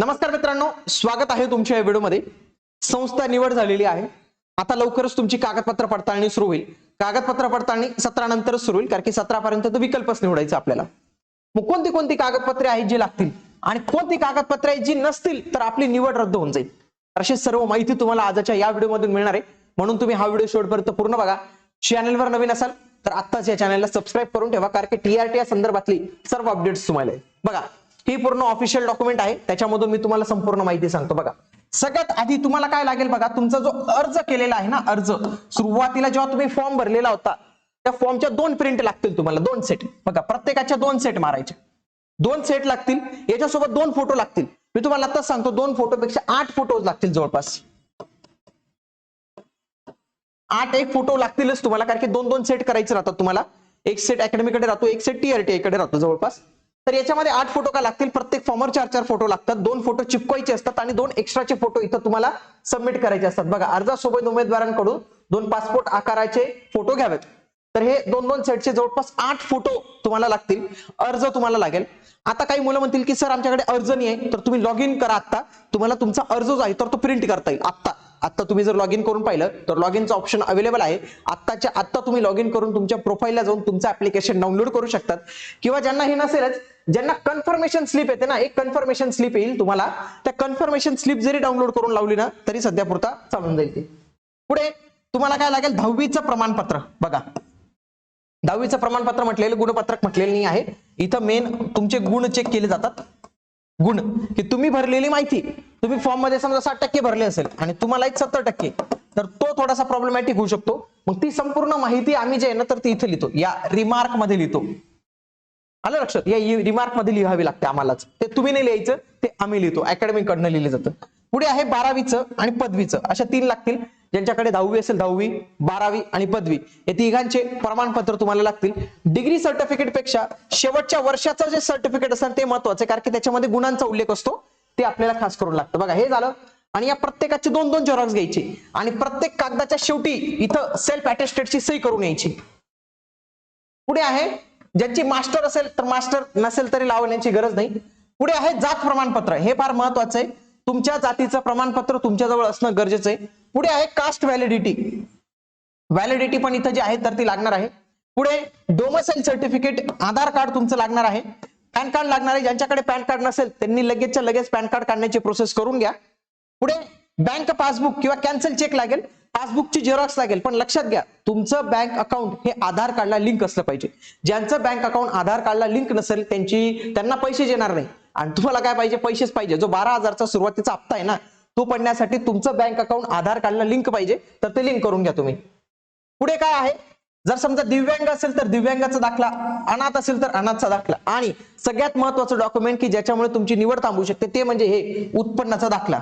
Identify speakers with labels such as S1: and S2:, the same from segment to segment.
S1: नमस्कार मित्रांनो स्वागत आहे तुमच्या या व्हिडिओमध्ये. संस्था निवड झालेली आहे. आता लवकरच तुमची कागदपत्र पडताळणी सुरू होईल. कागदपत्र पडताळणी सतरा नंतरच सुरू होईल कारण की सतरा पर्यंत तर विकल्पच निवडायचा आपल्याला. मग कोणती कोणती कागदपत्रे आहेत जी लागतील? आणि कोणती कागदपत्रे आहेत जी नसतील तर आपली निवड रद्द होऊन जाईल. अशी सर्व माहिती तुम्हाला आजच्या या व्हिडिओमधून मिळणार आहे. म्हणून तुम्ही हा व्हिडिओ शेवटपर्यंत पूर्ण बघा. चॅनलवर नवीन असाल तर आत्ताच या चॅनलला सबस्क्राईब करून ठेवा कारण की टीआरटी या संदर्भातली सर्व अपडेट्स तुम्हाला आहे. बघा ही पूर्ण ऑफिशियल डॉक्युमेंट आहे. त्याच्यामधून मी तुम्हाला संपूर्ण माहिती सांगतो बघा. सगळ्यात आधी तुम्हाला काय लागेल बघा तुमचा जो अर्ज केलेला आहे ना अर्ज सुरुवातीला जेव्हा तुम्ही फॉर्म भरलेला होता त्या फॉर्मच्या दोन प्रिंट लागतील तुम्हाला दोन सेट बघा प्रत्येकाच्या दोन सेट मारायचे. दोन सेट लागतील याच्यासोबत दोन फोटो लागतील. मी तुम्हाला आताच सांगतो दोन फोटोपेक्षा आठ फोटो लागतील जवळपास. आठ एक फोटो लागतीलच तुम्हाला कारण की दोन दोन सेट करायचे राहतात तुम्हाला. एक सेट अकॅडमीकडे राहतो एक सेट टीआरटी कडे राहतो जवळपास. तर याच्यामध्ये आठ फोटो का लागतील? प्रत्येक फॉर्मवर चार चार फोटो लागतात. दोन फोटो चिपकवायचे असतात आणि दोन एक्स्ट्राचे फोटो इथं तुम्हाला सबमिट करायचे असतात. बघा अर्जासोबत उमेदवारांकडून दोन पासपोर्ट आकाराचे फोटो घ्यावेत. तर हे दोन दोन सेटचे जवळपास आठ फोटो तुम्हाला लागतील. अर्ज तुम्हाला लागेल. आता काही मुलं म्हणतील की सर आमच्याकडे अर्ज नाही आहे तर तुम्ही लॉग इन करा आता तुम्हाला तुमचा अर्ज जो आहे तर तो प्रिंट करता येईल आत्ता. आता तुम्ही जर लॉग इन करून पाहिलं तर लॉग इनचं ऑप्शन अवेलेबल आहे. आत्ताच्या आत्ता तुम्ही लॉग इन करून तुमच्या प्रोफाईलला जाऊन तुमचं ऍप्लिकेशन डाउनलोड करू शकतात. किंवा ज्यांना हे नसेलच ज्यांना कन्फर्मेशन स्लिप येते ना एक कन्फर्मेशन स्लिप येईल तुम्हाला. त्या कन्फर्मेशन स्लिप जरी डाउनलोड करून लावली ना तरी सध्या पुरता चालून जाईल ते. पुढे तुम्हाला काय लागेल? दहावीचं प्रमाणपत्र. बघा. दहावीचं प्रमाणपत्र म्हटलेलं गुणपत्रक म्हटलेलं नाही आहे. इथं मेन तुमचे गुण चेक केले जातात. गुण. की तुम्ही भरलेली माहिती तुम्ही फॉर्ममध्ये समजा साठ टक्के भरले असेल आणि तुम्हाला एक सत्तर टक्के तर तो थोडासा प्रॉब्लेमॅटिक होऊ शकतो. मग ती संपूर्ण माहिती आम्ही जे आहे ना तर ती इथे लिहितो. या रिमार्कमध्ये लिहितो. आलं लक्षात? या रिमार्कमध्ये लिहावी लागते आम्हालाच. ते तुम्ही नाही लिहायचं ते आम्ही लिहितो. अकॅडमी कडनं लिहिलं जातं. पुढे आहे बारावीचं आणि पदवीचं. अशा तीन लागतील. ज्यांच्याकडे दहावी असेल दहावी बारावी आणि पदवी. हे तिघांचे प्रमाणपत्र तुम्हाला लागतील. डिग्री सर्टिफिकेटपेक्षा शेवटच्या वर्षाचं जे सर्टिफिकेट असणार ते महत्वाचं आहे. कारण की त्याच्यामध्ये गुणांचा उल्लेख असतो. ते आपल्याला खास करून लागतं. बघा हे झालं आणि या प्रत्येकाचे दोन दोन झेरॉक्स घ्यायचे आणि प्रत्येक कागदाच्या शेवटी इथं सेल्फ अटेस्टेडची सही करून यायची. पुढे आहे ज्यांची मास्टर असेल तर मास्टर नसेल तरी लावण्याची गरज नाही. पुढे आहे जात प्रमाणपत्र. हे फार महत्वाचं आहे. तुमच्या जातीचं प्रमाणपत्र तुमच्याजवळ असणं गरजेचं आहे. पुढे आहे कास्ट व्हॅलिडिटी व्हॅलिडिटी पण इथं जी आहे तर ती लागणार आहे. पुढे डोमसाईल सर्टिफिकेट आधार कार्ड तुमचं लागणार आहे. पॅन कार्ड लागणार आहे ज्यांच्याकडे पॅन कार्ड नसेल त्यांनी लगेचच्या लगेच पॅन कार्ड काढण्याची प्रोसेस करून घ्या. पुढे बँक पासबुक किंवा कॅन्सल चेक लागेल पासबुकची झेरॉक्स लागेल. पण लक्षात घ्या तुमचं बँक अकाउंट हे आधार कार्डला लिंक असलं पाहिजे. ज्यांचं बँक अकाउंट आधार कार्डला लिंक नसेल त्यांची त्यांना पैसे येणार नाही. आणि तुम्हाला काय पाहिजे? पैसेच पाहिजे. जो बारा हजारचा सुरुवातीचा हप्ता आहे ना तो पडण्यासाठी तुमचं बँक अकाउंट आधार कार्डला लिंक पाहिजे तर ते लिंक करून घ्या तुम्ही. पुढे काय आहे? जर समजा दिव्यांग असेल तर दिव्यांगाचा दाखला अनाथ असेल तर अनाथचा दाखला. आणि सगळ्यात महत्वाचं डॉक्युमेंट की ज्याच्यामुळे तुमची निवड थांबू शकते ते म्हणजे हे उत्पन्नाचा दाखला.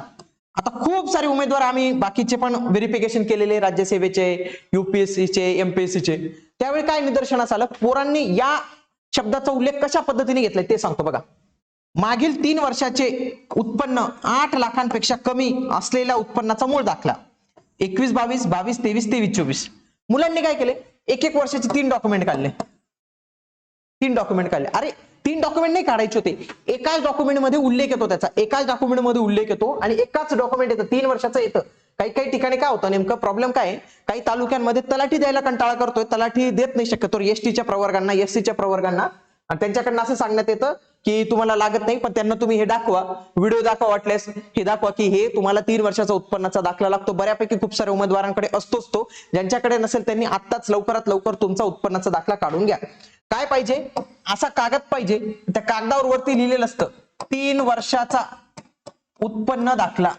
S1: आता खूप सारे उमेदवार आम्ही बाकीचे पण व्हेरिफिकेशन केलेले राज्यसेवेचे युपीएससीचे एमपीएससीचे त्यावेळी काय निदर्शनास आलं? पोरांनी या शब्दाचा उल्लेख कशा पद्धतीने घेतलाय ते सांगतो बघा. मागील तीन वर्षाचे उत्पन्न आठ लाखांपेक्षा कमी असलेल्या उत्पन्नाचा मूळ दाखला. एकवीस बावीस बावीस तेवीस तेवीस चोवीस. मुलांनी काय केले? एक एक वर्षाचे तीन डॉक्युमेंट काढले. तीन डॉक्युमेंट काढले. अरे तीन डॉक्युमेंट नाही काढायचे होते. एकाच डॉक्युमेंटमध्ये उल्लेख येतो त्याचा. एकाच डॉक्युमेंटमध्ये उल्लेख येतो आणि एकाच डॉक्युमेंट येतं. तीन वर्षाचं येतं. काही काही ठिकाणी काय होतं? नेमकं प्रॉब्लेम काय काही तालुक्यांमध्ये तलाठी द्यायला कंटाळा करतोय. तलाठी देत नाही शक्यतो. एसटीच्या प्रवर्गांना एससीच्या प्रवर्गांना आणि त्यांच्याकडनं असं सांगण्यात येतं की तुम्हाला लागत नाही पण त्यांना तुम्ही हे दाखवा. व्हिडिओ दाखवा वाटल्यास. हे दाखवा की हे तुम्हाला तीन वर्षाचा उत्पन्नाचा दाखला लागतो. बऱ्यापैकी खूप साऱ्या उमेदवारांकडे असतोच तो. ज्यांच्याकडे नसेल त्यांनी आत्ताच लवकरात लवकर तुमचा उत्पन्नाचा दाखला काढून घ्या. काय पाहिजे? असा कागद पाहिजे. त्या कागदावर वरती लिहिलेलं असतं तीन वर्षाचा उत्पन्न दाखला.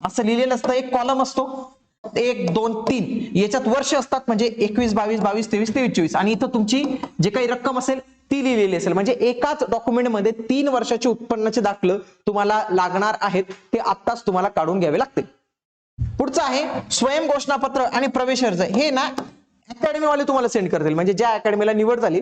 S1: असं लिहिलेलं असतं. एक कॉलम असतो. एक दोन तीन. याच्यात वर्ष असतात म्हणजे एकवीस बावीस बावीस तेवीस तेवीस चोवीस. आणि इथं तुमची जे काही रक्कम असेल ती लिहिलेली असेल. म्हणजे एकाच डॉक्युमेंटमध्ये तीन वर्षाचे उत्पन्नाचे दाखलं तुम्हाला लागणार आहेत ते आत्ताच तुम्हाला काढून घ्यावे लागतील. पुढचं आहे स्वयं घोषणापत्र आणि प्रवेश अर्ज. हे ना अकॅडमीवाले तुम्हाला सेंड करतील. म्हणजे ज्या अकॅडमीला निवड झाली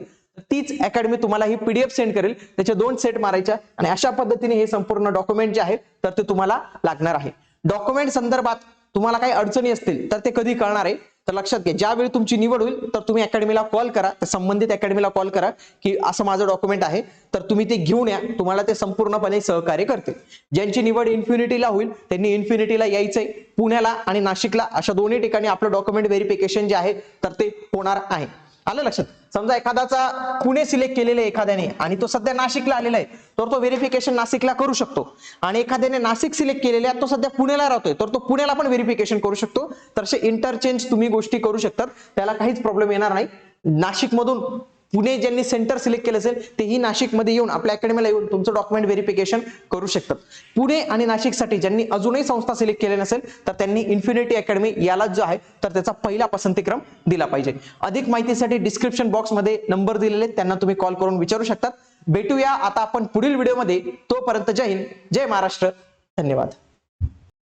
S1: तीच अकॅडमी तुम्हाला ही पीडीएफ सेंड करेल. त्याचे दोन सेट मारायच्या आणि अशा पद्धतीने हे संपूर्ण डॉक्युमेंट जे आहेत तर ते तुम्हाला लागणार आहे. डॉक्युमेंट संदर्भात तुम्हाला काही अडचणी असतील तर ते कधी कळणार आहे. तर लक्षात घ्या ज्यावेळी तुमची निवड होईल तर तुम्ही अकॅडमीला कॉल करा तर संबंधित अकॅडमीला कॉल करा की असं माझं डॉक्युमेंट आहे तर तुम्ही ते घेऊन या तुम्हाला ते संपूर्णपणे सहकार्य करतील. ज्यांची निवड इन्फिनिटीला होईल त्यांनी इन्फिनिटीला यायचंय पुण्याला आणि नाशिकला अशा दोन्ही ठिकाणी आपलं डॉक्युमेंट व्हेरिफिकेशन जे आहे तर ते होणार आहे. आलं लक्षात? समजा एखाद्याचा पुणे सिलेक्ट केलेला एखाद्याने आणि तो सध्या नाशिकला आलेला आहे तर तो व्हेरिफिकेशन नाशिकला करू शकतो. आणि एखाद्याने नाशिक सिलेक्ट केलेले आहे तो सध्या पुण्याला राहतोय तर तो पुण्याला पण व्हेरिफिकेशन करू शकतो. तर असे इंटरचेंज तुम्ही गोष्टी करू शकतात. त्याला काहीच प्रॉब्लेम येणार नाही. नाशिकमधून पुणे ज्यांनी सेंटर सिलेक्ट केलं असेल तेही नाशिकमध्ये येऊन आपल्या अकॅडमीला येऊन तुमचं डॉक्युमेंट व्हेरिफिकेशन करू शकतात. पुणे आणि नाशिकसाठी ज्यांनी अजूनही संस्था सिलेक्ट केले नसेल तर त्यांनी इन्फिनिटी अकॅडमी याला जो आहे तर त्याचा पहिला पसंतीक्रम दिला पाहिजे. अधिक माहितीसाठी डिस्क्रिप्शन बॉक्समध्ये नंबर दिलेले आहेत, त्यांना तुम्ही कॉल करून विचारू शकतात. भेटूया आता आपण पुढील व्हिडिओमध्ये तोपर्यंत जय हिंद जय महाराष्ट्र. धन्यवाद.